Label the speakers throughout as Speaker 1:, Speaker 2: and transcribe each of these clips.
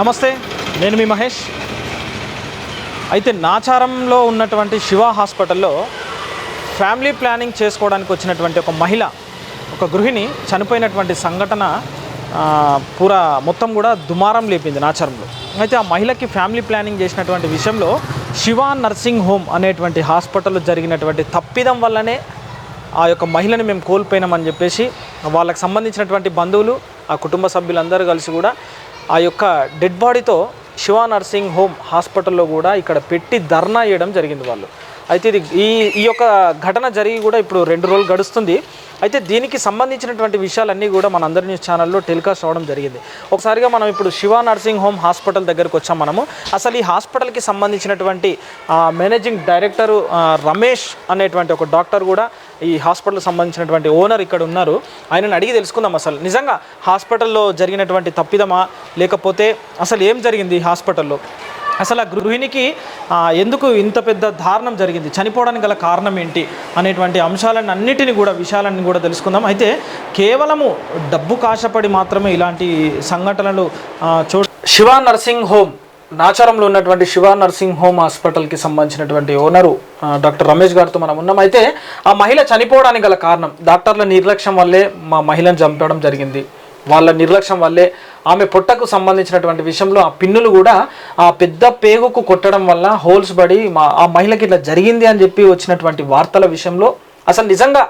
Speaker 1: నమస్తే నేను మీ మహేష్. అయితే నాచారంలో ఉన్నటువంటి శివ హాస్పిటల్లో ఫ్యామిలీ ప్లానింగ్ చేసుకోవడానికి వచ్చినటువంటి ఒక మహిళ ఒక గృహిణి చనిపోయినటువంటి సంఘటన పూరా మొత్తం కూడా దుమారం లేపింది నాచారంలో. అయితే ఆ మహిళకి ఫ్యామిలీ ప్లానింగ్ చేసినటువంటి విషయంలో శివ నర్సింగ్ హోమ్ అనేటువంటి హాస్పిటల్లో జరిగినటువంటి తప్పిదం వల్లనే ఆ యొక్క మహిళని మేము కోల్పోయినామని చెప్పేసి వాళ్ళకి సంబంధించినటువంటి బంధువులు ఆ కుటుంబ సభ్యులందరూ కలిసి కూడా ఆ యొక్క డెడ్ బాడీతో శివ నర్సింగ్ హోమ్ హాస్పిటల్లో కూడా ఇక్కడ పెట్టి ధర్నా చేయడం జరిగింది వాళ్ళు. అయితే ఇది ఈ ఈ యొక్క ఘటన జరిగి కూడా ఇప్పుడు రెండు రోజులు గడుస్తుంది. అయితే దీనికి సంబంధించినటువంటి విషయాలన్నీ కూడా మన అందరి న్యూస్ ఛానల్లో టెలికాస్ట్ అవ్వడం జరిగింది. ఒకసారిగా మనం ఇప్పుడు శివ నర్సింగ్ హోమ్ హాస్పిటల్ దగ్గరకు వచ్చాం మనము. అసలు ఈ హాస్పిటల్కి సంబంధించినటువంటి మేనేజింగ్ డైరెక్టరు రమేష్ అనేటువంటి ఒక డాక్టర్ కూడా ఈ హాస్పిటల్ సంబంధించినటువంటి ఓనర్ ఇక్కడ ఉన్నారు. ఆయనను అడిగి తెలుసుకుందాం అసలు. నిజంగా హాస్పిటల్లో జరిగినటువంటి తప్పిదమా? లేకపోతే అసలు ఏం జరిగింది హాస్పిటల్లో? అసలు ఆ గృహిణికి ఎందుకు ఇంత పెద్ద దారుణం జరిగింది? చనిపోవడానికి గల కారణం ఏంటి? అనేటువంటి అంశాలను అన్నిటిని కూడా విషయాలన్నీ కూడా తెలుసుకుందాం. అయితే కేవలము డబ్బు కాశపడి మాత్రమే ఇలాంటి సంఘటనలు చూ శివ నర్సింగ్ హోమ్ నాచారంలో ఉన్నటువంటి శివ నర్సింగ్ హోమ్ హాస్పిటల్కి సంబంధించినటువంటి ఓనరు డాక్టర్ రమేష్ గారితో మనం ఉన్నాం అయితే ఆ మహిళ చనిపోవడానికి గల కారణం డాక్టర్ల నిర్లక్ష్యం వల్లే మా మహిళను చంపడం జరిగింది. వాళ్ళ నిర్లక్ష్యం వల్లే ఆమె పొట్టకు సంబంధించినటువంటి విషయంలో ఆ పిన్నులు కూడా ఆ పెద్ద పేగుకు కొట్టడం వల్ల హోల్స్ పడి మా ఆ మహిళకి ఇట్లా జరిగింది అని చెప్పి వచ్చినటువంటి వార్తల విషయంలో అసలు నిజంగా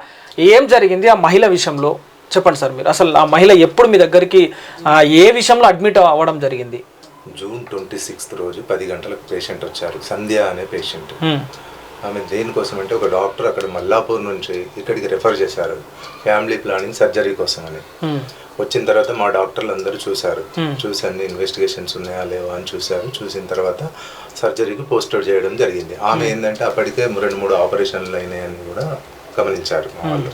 Speaker 1: ఏం జరిగింది ఆ మహిళ విషయంలో? చెప్పండి సార్ మీరు. అసలు ఆ మహిళ ఎప్పుడు మీ దగ్గరికి ఏ విషయంలో అడ్మిట్ అవ్వడం జరిగింది?
Speaker 2: జూన్ ట్వంటీ సిక్స్త్ రోజు పది గంటలకు పేషెంట్ వచ్చారు. సంధ్య అనే పేషెంట్. ఆమె దేనికోసం అంటే ఒక డాక్టర్ అక్కడ మల్లాపూర్ నుంచి ఇక్కడికి రెఫర్ చేశారు. ఫ్యామిలీ ప్లానింగ్ సర్జరీ కోసం అని. వచ్చిన తర్వాత మా డాక్టర్లు అందరూ చూశారు. చూసి అన్ని ఇన్వెస్టిగేషన్స్ ఉన్నాయా లేవా అని చూశారు. చూసిన తర్వాత సర్జరీకి పోస్టర్ చేయడం జరిగింది. ఆమె ఏంటంటే అప్పటికే రెండు మూడు ఆపరేషన్లు అయినాయని కూడా గమనించారు మా వాళ్ళు.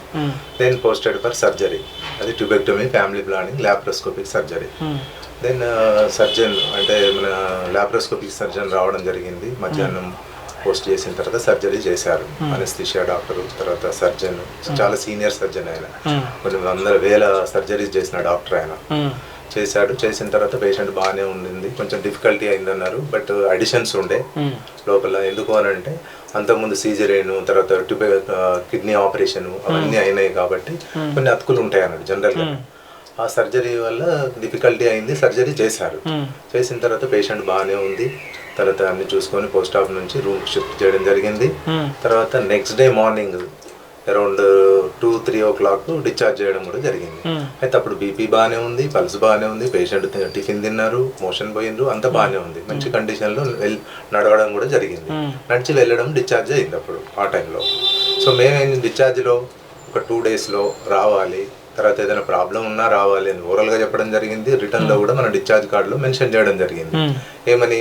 Speaker 2: దెన్ పోస్టెడ్ ఫర్ సర్జరీ అది tubectomy family planning laparoscopic surgery then surgeon అంటే మన ల్యాప్రోస్కోపిక్ సర్జన్ రావడం జరిగింది. మధ్యాహ్నం పోస్ట్ చేసిన తర్వాత సర్జరీ చేశారు. అనస్థిషియా డాక్టర్ తర్వాత సర్జన్ చాలా సీనియర్ సర్జన్ ఆయన. కొన్ని వందల వేల సర్జరీస్ చేసిన డాక్టర్ ఆయన. చేశాడు. చేసిన తర్వాత పేషెంట్ బాగానే ఉండింది. కొంచెం డిఫికల్టీ అయిందన్నారు. బట్ అడిషన్స్ ఉండే. లోపల ఎందుకు అని అంటే అంతకుముందు సీజరేను తర్వాత కిడ్నీ ఆపరేషన్ అవన్నీ అయినాయి కాబట్టి కొన్ని అతుకులు ఉంటాయి అన్నాడు జనరల్గా ఆ సర్జరీ వల్ల డిఫికల్టీ అయింది సర్జరీ చేశారు. చేసిన తర్వాత పేషెంట్ బాగానే ఉంది. తర్వాత అన్ని చూసుకొని పోస్ట్ ఆఫ్ నుంచి రూమ్ షిఫ్ట్ చేయడం జరిగింది. తర్వాత next day morning around two three o'clock discharge చేయడం కూడా జరిగింది. అయితే అప్పుడు బీపీ బాగానే ఉంది పల్స్ బాగానే ఉంది పేషెంట్ టిఫిన్ తిన్నారు మోషన్ పోయిండ్రు అంత బాగానే ఉంది. మంచి కండిషన్లో వెల్ నడవడం కూడా జరిగింది. నడిచి వెళ్ళడం డిశ్చార్జ్ అయింది అప్పుడు ఆ టైంలో. సో మేము డిశ్చార్జ్లో ఒక టూ డేస్లో రావాలి తర్వాత ఏదైనా ప్రాబ్లం ఉన్నా రావాలి అని ఓరల్గా చెప్పడం జరిగింది. రిటర్న్లో కూడా మన డిశ్చార్జ్ కార్డులో మెన్షన్ చేయడం జరిగింది. ఏమని?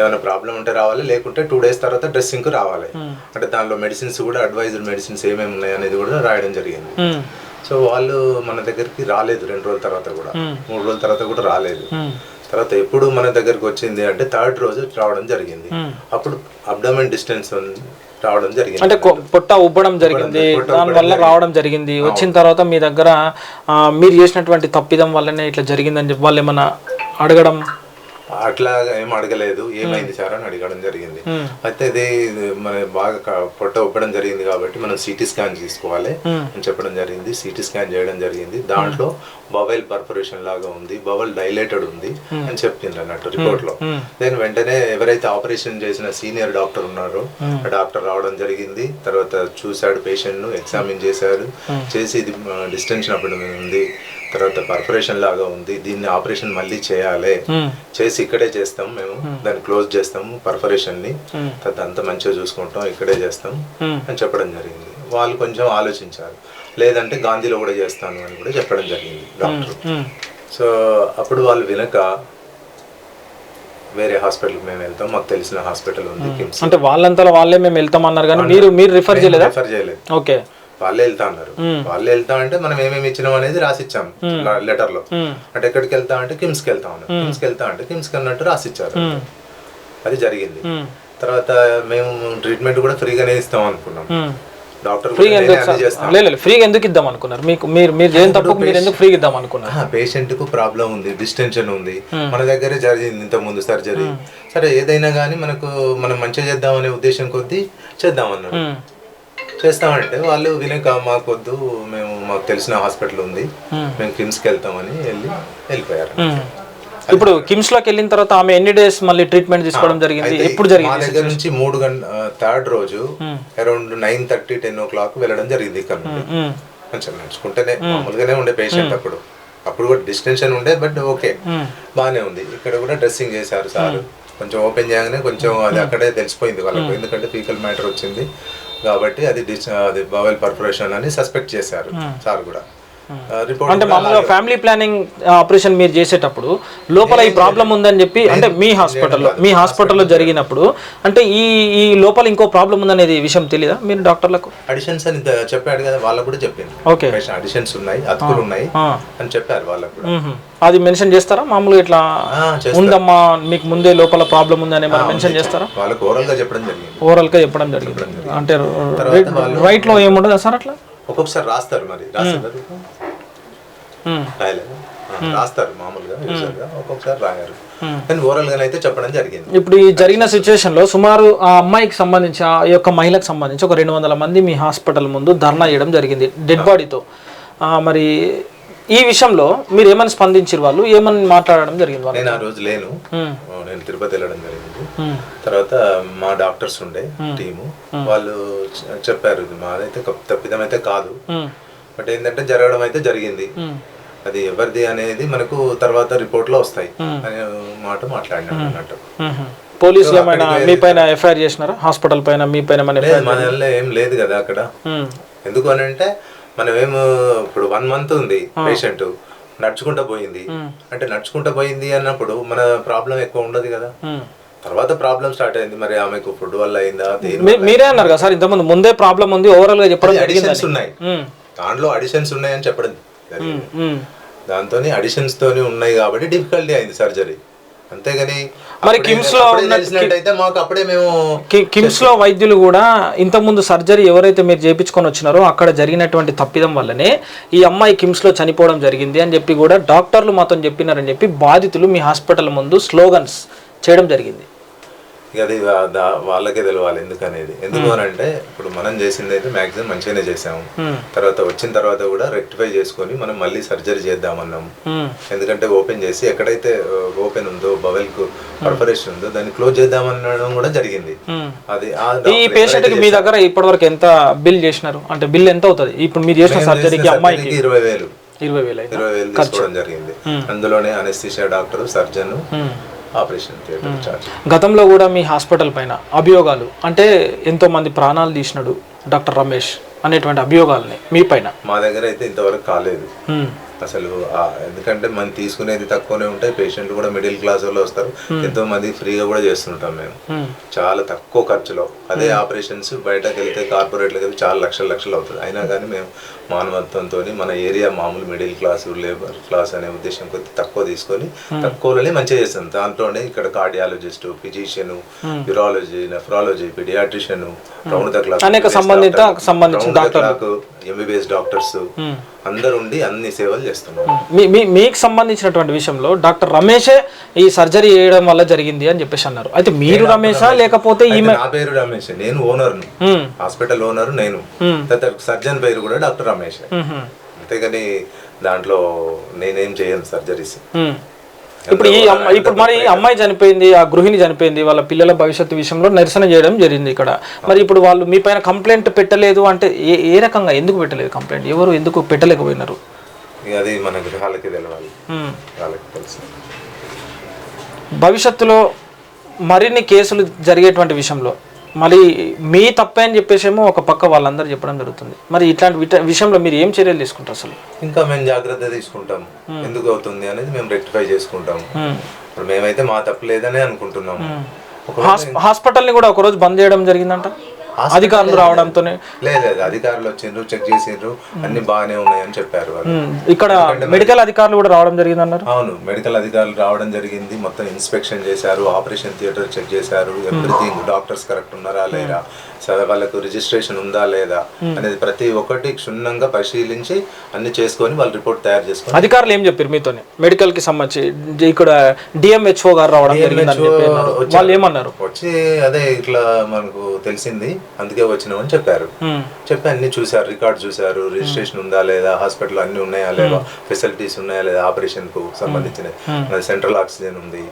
Speaker 2: ఏమైనా ప్రాబ్లం ఉంటే రావాలి లేకుంటే టూ డేస్ తర్వాత డ్రెస్సింగ్కి రావాలి. అంటే దానిలో మెడిసిన్స్ కూడా అడ్వైజ్డ్ మెడిసిన్స్ ఏమేమి ఉన్నాయి అనేది కూడా రాయడం జరిగింది.
Speaker 1: హ్మ్.
Speaker 2: సో వాళ్ళు మన దగ్గరికి రాలేదు రెండు రోజుల తర్వాత కూడా. మూడు రోజుల తర్వాత కూడా రాలేదు. తర్వాత ఎప్పుడు మన దగ్గరికి వచ్చింది అంటే థర్డ్ రోజు రావడం జరిగింది. అప్పుడు అబ్డమెన్ డిస్టెన్స్ రావడం జరిగింది.
Speaker 1: అంటే పొట్ట ఉబ్బడం జరిగింది. దానివల్ల రావడం జరిగింది. వచ్చిన తర్వాత మీ దగ్గర మీరు చేసినటువంటి తప్పిదం వల్లనే ఇట్లా జరిగిందని చెప్పి వాళ్ళు ఏమన్నా అడగడం
Speaker 2: అట్లా ఏం అడగలేదు. ఏమైంది సార్ అని అడగడం జరిగింది. అయితే ఇది మన బాగా పొట్ట ఉబ్బడం జరిగింది కాబట్టి మనం సిటీ స్కాన్ తీసుకోవాలి అని చెప్పడం జరిగింది. సిటీ స్కాన్ చేయడం జరిగింది. దాంట్లో బవెల్ పర్ఫరేషన్ లాగా ఉంది. బవల్ డైలేటెడ్ ఉంది అని చెప్పింది అన్నట్టు రిపోర్ట్లో దెన్ వెంటనే ఎవరైతే ఆపరేషన్ చేసిన సీనియర్ డాక్టర్ ఉన్నారో ఆ డాక్టర్ రావడం జరిగింది. తర్వాత చూశాడు పేషెంట్ను ఎగ్జామిన్ చేశాడు చేసి ఇది డిస్టెన్షన్ అప్పుడు ఉంది. తర్వాత పర్ఫరేషన్ లాగా ఉంది. దీన్ని ఆపరేషన్ మళ్ళీ చేయాలి. చేసి ఇక్కడే చేస్తాం మేము. దాన్ని క్లోజ్ చేస్తాము పర్ఫరేషన్ని తర్వాత అంతా మంచిగా చూసుకుంటాం ఇక్కడే చేస్తాం అని చెప్పడం జరిగింది. వాళ్ళు కొంచెం ఆలోచించారు. లేదంటే గాంధీలో కూడా చేస్తాను అని కూడా చెప్పడం జరిగింది డాక్టర్. సో అప్పుడు వాళ్ళు వినక వేరే హాస్పిటల్కి మేము వెళ్తాం. మాకు తెలిసిన హాస్పిటల్ ఉంది
Speaker 1: అంటే వాళ్ళంతా వాళ్ళే మేము వెళ్తామన్నారు కానీ మీరు మీరు రిఫర్ చేయలేదా?
Speaker 2: రిఫర్ చేయలేదు.
Speaker 1: ఓకే
Speaker 2: వాళ్ళే వెళ్తా అన్నారు. వాళ్ళే వెళ్తా అంటే మనం ఏమేమి ఇచ్చినాం అనేది రాసిచ్చాం లెటర్లో అంటే ఎక్కడికి వెళ్తా అంటే కిమ్స్కి వెళ్తా ఉన్నారు కిమ్స్కి వెళ్తా అంటే కిమ్స్కి అన్నట్టు రాసిచ్చారు. అది జరిగింది. తర్వాత మేము ట్రీట్మెంట్ కూడా ఫ్రీగానే ఇస్తాం అనుకున్నాం. డాక్టర్
Speaker 1: ఫ్రీగా ఎందుకు ఫ్రీగా ఇద్దాం అనుకున్నారు? మీకు మీరు మీరు ఎందుకు ఫ్రీగా ఇద్దాం అనుకున్నారు?
Speaker 2: పేషెంట్కు ప్రాబ్లం ఉంది డిస్టెన్షన్ ఉంది. మన దగ్గరే జరిగింది ఇంత ముందు సర్జరీ సరే ఏదైనా కానీ మనకు మనం మంచిగా చేద్దామనే ఉద్దేశం కొద్దీ చేద్దామన్నారు
Speaker 1: ఉమ్,
Speaker 2: చేస్తామంటే వాళ్ళు వినక మాకొద్దు మేము మాకు తెలిసిన హాస్పిటల్ ఉంది. మేము. కిమ్స్కి వెళ్తామని వెళ్ళి వెళ్ళిపోయారు.
Speaker 1: ఇప్పుడు కిమ్స్లోకి వెళ్ళిన తర్వాత ఆమె ఎన్ని డేస్ మళ్ళీ ట్రీట్మెంట్ తీసుకోవడం జరిగింది? ఎప్పుడు
Speaker 2: మా
Speaker 1: జరిగింది
Speaker 2: దగ్గర నుంచి మూడు గంట థర్డ్ రోజు around nine thirty ten o'clock వెళ్ళడం జరిగింది ఇక్కడ కొంచెం నడుచుకుంటేనే మామూలుగానే ఉండే పేషెంట్ అప్పుడు. అప్పుడు కూడా డిస్టెన్షన్ ఉండే బట్ ఓకే. బాగానే ఉంది. ఇక్కడ కూడా డ్రెస్సింగ్ చేశారు సార్. కొంచెం ఓపెన్ చేయగానే కొంచెం అది అక్కడే తెలిసిపోయింది వాళ్ళకు. ఎందుకంటే ఫీకల్ మ్యాటర్ వచ్చింది. కాబట్టి అది డిస్ అది బవెల్ పర్ఫరేషన్ అని సస్పెక్ట్ చేశారు సార్ కూడా. రిపోర్ట్
Speaker 1: అంటే మామూలుగా ఫ్యామిలీ ప్లానింగ్ ఆపరేషన్ మీరు చేసేటప్పుడు లోపల ఈ ప్రాబ్లం ఉందని చెప్పి అంటే మీ హాస్పిటల్లో మీ హాస్పిటల్లో జరిగినప్పుడు అంటే ఈ ఈ లోపల ఇంకో ప్రాబ్లం ఉందనేది విషయం తెలియదా మీరు డాక్టర్లకు?
Speaker 2: అడిషన్స్ అని చెప్పాడు కదా వాళ్ళకు కూడా చెప్పింది.
Speaker 1: ఓకే.
Speaker 2: అడిషన్స్ ఉన్నాయి అతుకులు ఉన్నాయి. అని చెప్పారు వాళ్ళకు కూడా.
Speaker 1: అది మెన్షన్ చేస్తారా? మామూలుగా ఇట్లా. ఉందమ్మా మీకు ముందే లోపల ప్రాబ్లం ఉందని మనం మెన్షన్ చేస్తారా?
Speaker 2: వాళ్ళకు ఓరల్గా చెప్పడం జరిగింది.
Speaker 1: ఓవరాల్గా చెప్పడం జరిగింది. అంటే రైట్లో ఏముండదు సార్ అట్లా?
Speaker 2: ఒక్కొక్కసారి రాస్తారు మరి. రాస్తారు. రాయలేదు? మామూలుగా ఒక్కొక్కసారి రాయారు. కానీ అయితే చెప్పడం జరిగింది.
Speaker 1: ఇప్పుడు ఈ జరిగిన సిచ్యువేషన్లో సుమారు ఆ అమ్మాయికి సంబంధించి ఆ యొక్క మహిళకు సంబంధించి ఒక రెండు వందల మంది మీ హాస్పిటల్ ముందు ధర్నా చేయడం జరిగింది డెడ్ బాడీతో మరి ఈ విషయంలో మీరు ఏమని స్పందించారు వాళ్ళు? ఏమని మాట్లాడడం జరిగింది
Speaker 2: నేను ఆ రోజు లేను. నేను తిరుపతి వెళ్ళడం జరిగింది. తర్వాత మా డాక్టర్స్ ఉండే టీము. వాళ్ళు చెప్పారు ఇది మాదైతే తప్పిదం అయితే కాదు. బట్ ఏంటంటే జరగడం అయితే జరిగింది. అది ఎవరిది అనేది మనకు తర్వాత రిపోర్ట్లో వస్తాయి అనే మాట మాట్లాడినాడు అన్నట్టు.
Speaker 1: మ్మ్. పోలీసులు ఏమైనా మీ పైన ఎఫ్ఐఆర్ చేసినారా? హాస్పిటల్ పైన మీ పైన
Speaker 2: మన ఏం లేదు కదా అక్కడ. ఎందుకు అని అంటే మనం ఏం ఇప్పుడు వన్ మంత్ ఉంది పేషెంట్ నడుచుకుంటా పోయింది. అంటే నడుచుకుంటా పోయింది అన్నప్పుడు మన ప్రాబ్లం ఎక్కువ ఉండదు కదా. తర్వాత ప్రాబ్లం స్టార్ట్ అయింది. మరి ఆమెకు ఫుడ్ వల్ల అయిందా
Speaker 1: మీరే అన్నారు కదా సార్ ఇంతకుముందు ముందే ప్రాబ్లం ఉంది ఓవరాల్గా చెప్పడం
Speaker 2: అడిషన్స్ ఉన్నాయి. దాంట్లో అడిషన్స్ ఉన్నాయని చెప్పడం. దాంతో అడిషన్స్ తోని ఉన్నాయి కాబట్టి డిఫికల్టీ అయింది సర్జరీ అంతేగాని
Speaker 1: మరి కిమ్స్లో
Speaker 2: అప్పుడే
Speaker 1: ఉన్న-
Speaker 2: తెలిసినట్టయితే మాకు అప్పుడే మేము
Speaker 1: కి- కిమ్స్లో వైద్యులు కూడా ఇంతకుముందు సర్జరీ ఎవరైతే మీరు చేయించుకొని వచ్చినారో అక్కడ జరిగినటువంటి తప్పిదం వల్లనే ఈ అమ్మాయి కిమ్స్లో చనిపోవడం జరిగింది అని చెప్పి కూడా డాక్టర్లు మాతో చెప్పినారని చెప్పి బాధితులు మీ హాస్పిటల్ ముందు స్లోగన్స్ చేయడం జరిగింది.
Speaker 2: అది వాళ్ళకే తెలవాలి ఎందుకనేది. ఎందుకు అని అంటే ఇప్పుడు మనం చేసింది అయితే మాక్సిమం మంచిగానే చేసాము తర్వాత వచ్చిన తర్వాత కూడా రెక్టిఫై చేసుకొని మనం మళ్ళీ సర్జరీ చేద్దామన్నాము
Speaker 1: మ్మ్.
Speaker 2: ఎందుకంటే ఓపెన్ చేసి ఎక్కడైతే ఓపెన్ ఉందో బవెల్కు పర్ఫరేషన్ ఉందో దాన్ని క్లోజ్ చేద్దామనడం కూడా జరిగింది. అది
Speaker 1: ఈ పేషెంట్కి మీ దగ్గర ఇప్పటివరకు ఎంత బిల్ చేసినారు? అంటే బిల్ ఎంత అవుతుంది? ఇప్పుడు మీరు చేసిన సర్జరీకి అమ్మాయికి
Speaker 2: ఇరవై వేలు.
Speaker 1: ఇరవై వేలు?
Speaker 2: ఇరవై వేలు తీసుకోవడం జరిగింది. అందులోనే anaesthesia doctor surgeon. Operation theatre
Speaker 1: గతంలో కూడా మీ హాస్పిటల్ పైన అభియోగాలు అంటే ఎంతో మంది ప్రాణాలు తీసినాడు డాక్టర్ రమేష్ అనేటువంటి అభియోగాలని మీ పైన?
Speaker 2: మా దగ్గర అయితే ఇంతవరకు కాలేదు. అసలు ఎందుకంటే మనం తీసుకునేది తక్కువనే ఉంటాయి పేషెంట్లు కూడా మిడిల్ క్లాస్ వాళ్ళు వస్తారు. ఎంతో మంది ఫ్రీగా కూడా చేస్తుంటాం మేము.
Speaker 1: మ్మ్.
Speaker 2: చాలా తక్కువ ఖర్చులో. అదే ఆపరేషన్స్ బయటకు వెళ్తే కార్పొరేట్లకు వెళ్తే చాలా లక్షల లక్షలు అవుతుంది. అయినా కానీ మేము మానవత్వంతో మన ఏరియా మామూలు మిడిల్ క్లాస్ లేబర్ క్లాస్ అనే ఉద్దేశం కొద్ది తక్కువ తీసుకొని తక్కువలోనే మంచిగా చేస్తాం. దాంట్లోనే ఇక్కడ cardiologist physician urology nephrology paediatrician round the clock
Speaker 1: అనేక సంబంధిత సంబంధించిన
Speaker 2: ఎంబీబీఎస్ డాక్టర్స్ అందరు ఉండి అన్ని సేవలు చేస్తున్నారు.
Speaker 1: మీ మీ మీకు సంబంధించినటువంటి విషయంలో డాక్టర్ రమేషే ఈ సర్జరీ చేయడం వల్ల జరిగింది అని చెప్పేసి అన్నారు. అయితే మీరు రమేషా లేకపోతే ఈమె
Speaker 2: నా పేరు రమేష్ నేను ఓనర్ను.
Speaker 1: మ్మ్.
Speaker 2: హాస్పిటల్ ఓనర్ నేను. తర్వాత సర్జన్ పేరు కూడా డాక్టర్ రమేష్. అంతేగాని దాంట్లో నేనేం చేయను సర్జరీస్.
Speaker 1: ఇప్పుడు ఈ ఇప్పుడు మరి ఈ అమ్మాయి చనిపోయింది ఆ గృహిణి చనిపోయింది వాళ్ళ పిల్లల భవిష్యత్తు విషయంలో నిరసన చేయడం జరిగింది ఇక్కడ. మరి ఇప్పుడు వాళ్ళు మీ పైన కంప్లైంట్ పెట్టలేదు అంటే ఏ ఏ రకంగా? ఎందుకు పెట్టలేదు కంప్లైంట్? ఎవరు ఎందుకు పెట్టలేకపోయినారు?
Speaker 2: అది తెలవాలి. వాళ్ళకి తెలుసు.
Speaker 1: భవిష్యత్తులో మరిన్ని కేసులు జరిగేటువంటి విషయంలో మరి మీ తప్పే అని చెప్పేసేమో ఒక పక్క వాళ్ళందరూ చెప్పడం జరుగుతుంది. మరి ఇట్లాంటి విషయంలో మీరు ఏం చర్యలు తీసుకుంటారు అసలు?
Speaker 2: ఇంకా మేము జాగ్రత్త తీసుకుంటాం. ఎందుకు అవుతుంది అనేది మేము రెక్టిఫై చేసుకుంటాం. ఇప్పుడు మేమైతే మా తప్పు లేదనే
Speaker 1: హాస్ హాస్పిటల్ని కూడా ఒకరోజు బంద్ చేయడం జరిగిందంట? అధికారులు రావడంతోనే
Speaker 2: లేదు అధికారులు వచ్చిండ్రు చెక్ చేసిండ్రు అన్ని బాగానే ఉన్నాయని చెప్పారు
Speaker 1: ఇక్కడ మెడికల్ అధికారులు కూడా రావడం జరిగింది అన్నారు
Speaker 2: అవును మెడికల్ అధికారులు రావడం జరిగింది మొత్తం ఇన్స్పెక్షన్ చేశారు ఆపరేషన్ థియేటర్ చెక్ చేశారు ఎవ్రీథింగ్. డాక్టర్స్ కరెక్ట్ ఉన్నారా లేరా? వాళ్ళకు రిజిస్ట్రేషన్ ఉందా లేదా అనేది ప్రతి ఒక్కటి క్షుణ్ణంగా పరిశీలించి అన్ని చేసుకొని వాళ్ళు రిపోర్ట్ తయారు చేసుకొని
Speaker 1: అధికారులు ఏం చెప్పారు మీతోనే? మెడికల్కి సంబంధించి ఇక్కడ డిఎంహెచ్ఓ గారు రావడం. వాళ్ళు ఏమన్నారు?
Speaker 2: వచ్చి అదే ఇట్లా మనకు తెలిసింది. అందుకే వచ్చినామని చెప్పారు.
Speaker 1: ఉమ్,
Speaker 2: చెప్పి అన్ని చూసారు రికార్డ్ చూసారు రిజిస్ట్రేషన్ ఉందా లేదా? హాస్పిటల్ అన్ని ఉన్నాయా లేవా? ఫెసిలిటీస్ ఉన్నాయా లేదా? ఆపరేషన్కు సంబంధించిన సెంట్రల్ ఆక్సిజన్ ఉంది.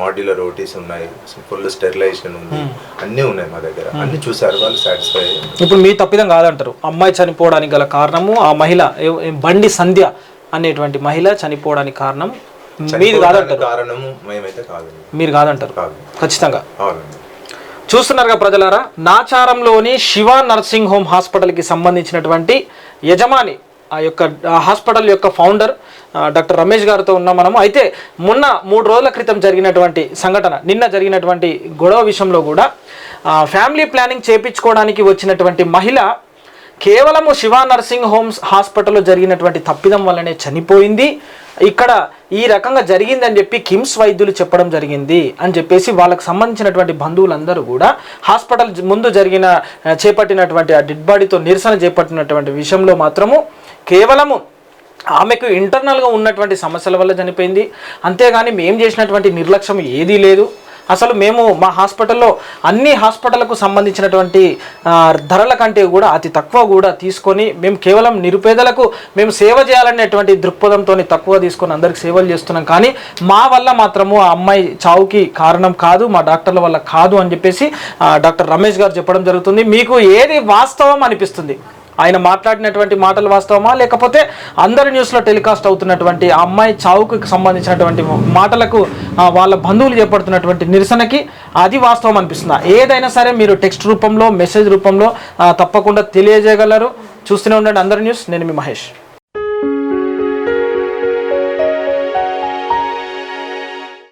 Speaker 2: మాడ్యులర్ ఓటీస్ ఉన్నాయి. ఫుల్ స్టెరిలైజేషన్ ఉంది. అన్ని ఉన్నాయి మా దగ్గర. అన్ని చూసారు వాళ్ళు సాటిస్ఫై
Speaker 1: ఇప్పుడు మీ తప్పిదం కాదంటారు. అమ్మాయి చనిపోవడానికి గల కారణము ఆ మహిళ బండి సంధ్య అనేటువంటి మహిళ చనిపోవడానికి కారణం మీది కాదంటారు.
Speaker 2: కారణం మేమైతే కాదు
Speaker 1: మీరు కాదంటారు.
Speaker 2: కాదు.
Speaker 1: ఖచ్చితంగా.
Speaker 2: అవునండి
Speaker 1: చూస్తున్నారుగా ప్రజలారా నాచారంలోని శివ నర్సింగ్ హోమ్ హాస్పిటల్కి సంబంధించినటువంటి యజమాని ఆ యొక్క హాస్పిటల్ యొక్క ఫౌండర్ డాక్టర్ రమేష్ గారితో ఉన్నాం మనము. అయితే మొన్న మూడు రోజుల క్రితం జరిగినటువంటి సంఘటన నిన్న జరిగినటువంటి గొడవ విషయంలో కూడా ఫ్యామిలీ ప్లానింగ్ చేపించుకోవడానికి వచ్చినటువంటి మహిళ కేవలము శివ నర్సింగ్ హోమ్స్ హాస్పిటల్లో జరిగినటువంటి తప్పిదం వల్లనే చనిపోయింది. ఇక్కడ ఈ రకంగా జరిగిందని చెప్పి కిమ్స్ వైద్యులు చెప్పడం జరిగింది అని చెప్పేసి వాళ్ళకు సంబంధించినటువంటి బంధువులందరూ కూడా హాస్పిటల్ ముందు జరిగిన చేపట్టినటువంటి ఆ డెడ్ బాడీతో నిరసన చేపట్టినటువంటి విషయంలో మాత్రము కేవలము ఆమెకు ఇంటర్నల్గా ఉన్నటువంటి సమస్యల వల్ల చనిపోయింది. అంతేగాని మేము చేసినటువంటి నిర్లక్ష్యం ఏదీ లేదు. అసలు మేము మా హాస్పిటల్లో అన్ని హాస్పిటల్కు సంబంధించినటువంటి ధరల కంటే కూడా అతి తక్కువ కూడా తీసుకొని మేము కేవలం నిరుపేదలకు మేము సేవ చేయాలనేటువంటి దృక్పథంతో తక్కువ తీసుకొని అందరికి సేవలు చేస్తున్నాం. కానీ మా వల్ల మాత్రము ఆ అమ్మాయి చావుకి కారణం కాదు మా డాక్టర్ల వల్ల కాదు అని చెప్పేసి డాక్టర్ రమేష్ గారు చెప్పడం జరుగుతుంది. మీకు ఏది వాస్తవం అనిపిస్తుంది? ఆయన మాట్లాడినటువంటి మాటలు వాస్తవమా? లేకపోతే అందరి న్యూస్లో టెలికాస్ట్ అవుతున్నటువంటి ఆ అమ్మాయి చావుకు సంబంధించినటువంటి మాటలకు వాళ్ళ బంధువులు చేపడుతున్నటువంటి నిరసనకి అది వాస్తవం అనిపిస్తుందా? ఏదైనా సరే మీరు టెక్స్ట్ రూపంలో మెసేజ్ రూపంలో తప్పకుండా తెలియజేయగలరు. చూస్తూనే ఉండండి అందరి న్యూస్. నేను మీ మహేష్.